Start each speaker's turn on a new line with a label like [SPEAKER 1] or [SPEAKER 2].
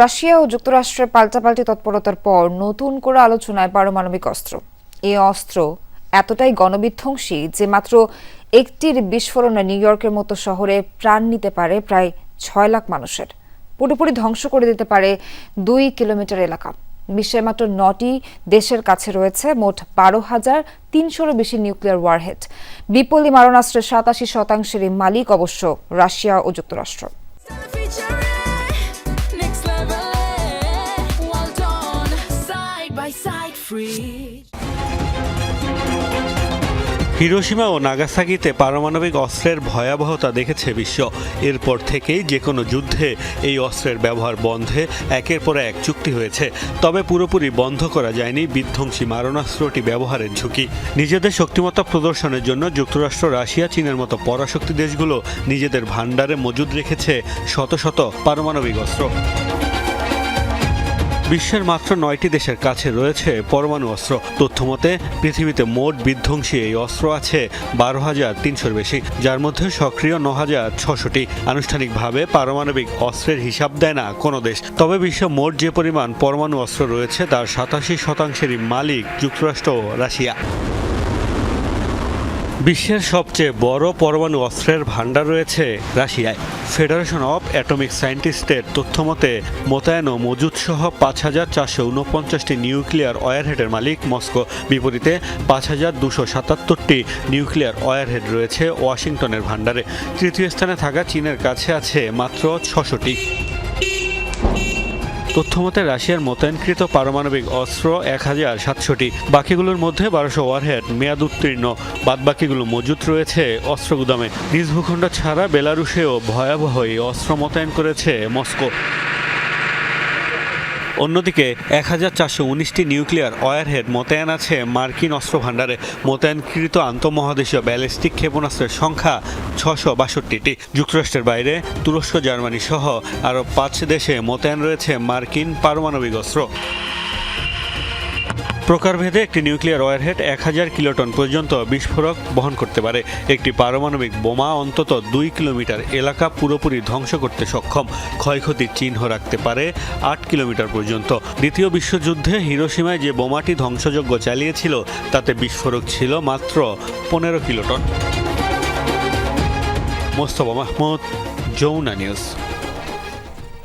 [SPEAKER 1] Russia ও যুক্তরাষ্ট্রের পাল্টাপাল্টি তৎপরতার পর নতুন করে আলোচনায় পারমাণবিক অস্ত্র। এই অস্ত্র এতটাই গণবিধ্বংসী যে মাত্র একটির বিস্ফোরণে নিউ ইয়র্কের মতো শহরে প্রাণ নিতে পারে প্রায় ছয় লাখ মানুষের। পুরোপুরি ধ্বংস করে দিতে পারে দুই কিলোমিটার এলাকা। বিশ্বের মাত্র নটি দেশের কাছে রয়েছে মোট বারো হাজার তিনশোরও বেশি নিউক্লিয়ার ওয়ারহেড বিপলি মারণাস্ত্রের সাতাশি শতাংশেরই মালিক অবশ্য রাশিয়া ও যুক্তরাষ্ট্র।
[SPEAKER 2] হিরোশিমা ও নাগাসাকিতে পারমাণবিক অস্ত্রের ভয়াবহতা দেখেছে বিশ্ব। এরপর থেকেই যে কোনো যুদ্ধে এই অস্ত্রের ব্যবহার বন্ধে একের পর এক চুক্তি হয়েছে। তবে পুরোপুরি বন্ধ করা যায়নি বিধ্বংসী মারণাস্ত্রটি ব্যবহারের ঝুঁকি। নিজেদের শক্তিমত্তা প্রদর্শনের জন্য যুক্তরাষ্ট্র, রাশিয়া, চীনের মতো পরাশক্তি দেশগুলো নিজেদের ভাণ্ডারে মজুদ রেখেছে শত শত পারমাণবিক অস্ত্র। বিশ্বের মাত্র নয়টি দেশের কাছে রয়েছে পরমাণু অস্ত্র। তথ্যমতে পৃথিবীতে মোট বিধ্বংসী এই অস্ত্র আছে বারো হাজার তিনশোর বেশি, যার মধ্যে সক্রিয় ন হাজার ছশোটি। আনুষ্ঠানিকভাবে পারমাণবিক অস্ত্রের হিসাব দেয় না কোনো দেশ। তবে বিশ্ব মোট যে পরিমাণ পরমাণু অস্ত্র রয়েছে, তার সাতাশি শতাংশেরই মালিক যুক্তরাষ্ট্র ও রাশিয়া। বিশ্বের সবচেয়ে বড় পরমাণু অস্ত্রের ভাণ্ডার রয়েছে রাশিয়ায়। ফেডারেশন অফ অ্যাটমিক সায়েন্টিস্টের তথ্যমতে মোতায়েন ও মজুদ সহ পাঁচ হাজার চারশো উনপঞ্চাশটি নিউক্লিয়ার ওয়ারহেডের মালিক মস্কো। বিপরীতে পাঁচ হাজার দুশো সাতাত্তরটি নিউক্লিয়ার ওয়ারহেড রয়েছে ওয়াশিংটনের ভাণ্ডারে। তৃতীয় স্থানে থাকা চীনের কাছে আছে মাত্র ছশোটি। তথ্যমতে, রাশিয়ার মোতায়েনকৃত পারমাণবিক অস্ত্র এক হাজার সাতশোটি। বাকিগুলোর মধ্যে বারোশো ওয়ারহেড মেয়াদ উত্তীর্ণ। বাদবাকিগুলো মজুত রয়েছে অস্ত্র গুদামে। নিজ ভূখণ্ড ছাড়া বেলারুশেও ভয়াবহ এই অস্ত্র মোতায়েন করেছে মস্কো। অন্যদিকে, এক হাজার চারশো উনিশটি নিউক্লিয়ার ওয়ারহেড মোতায়েন আছে মার্কিন অস্ত্র ভাণ্ডারে মোতায়েনকৃত আন্তঃমহাদেশীয় ব্যালিস্টিক ক্ষেপণাস্ত্রের সংখ্যা ছশো বাষট্টিটি। যুক্তরাষ্ট্রের বাইরে, তুরস্ক, জার্মানি সহ আরও পাঁচ দেশে মোতায়েন রয়েছে মার্কিন পারমাণবিক অস্ত্র। প্রকারভেদে একটি নিউক্লিয়ার ওয়ারহেড এক হাজার কিলোটন পর্যন্ত বিস্ফোরক বহন করতে পারে। একটি পারমাণবিক বোমা অন্তত দুই কিলোমিটার এলাকা পুরোপুরি ধ্বংস করতে সক্ষম। ক্ষয়ক্ষতির চিহ্ন রাখতে পারে আট কিলোমিটার পর্যন্ত। দ্বিতীয় বিশ্বযুদ্ধে হিরোসীমায় যে বোমাটি ধ্বংসযজ্ঞ চালিয়েছিল, তাতে বিস্ফোরক ছিল মাত্র পনেরো কিলোটন। মোস্তফা মাহমুদ যৌনা নিউজ।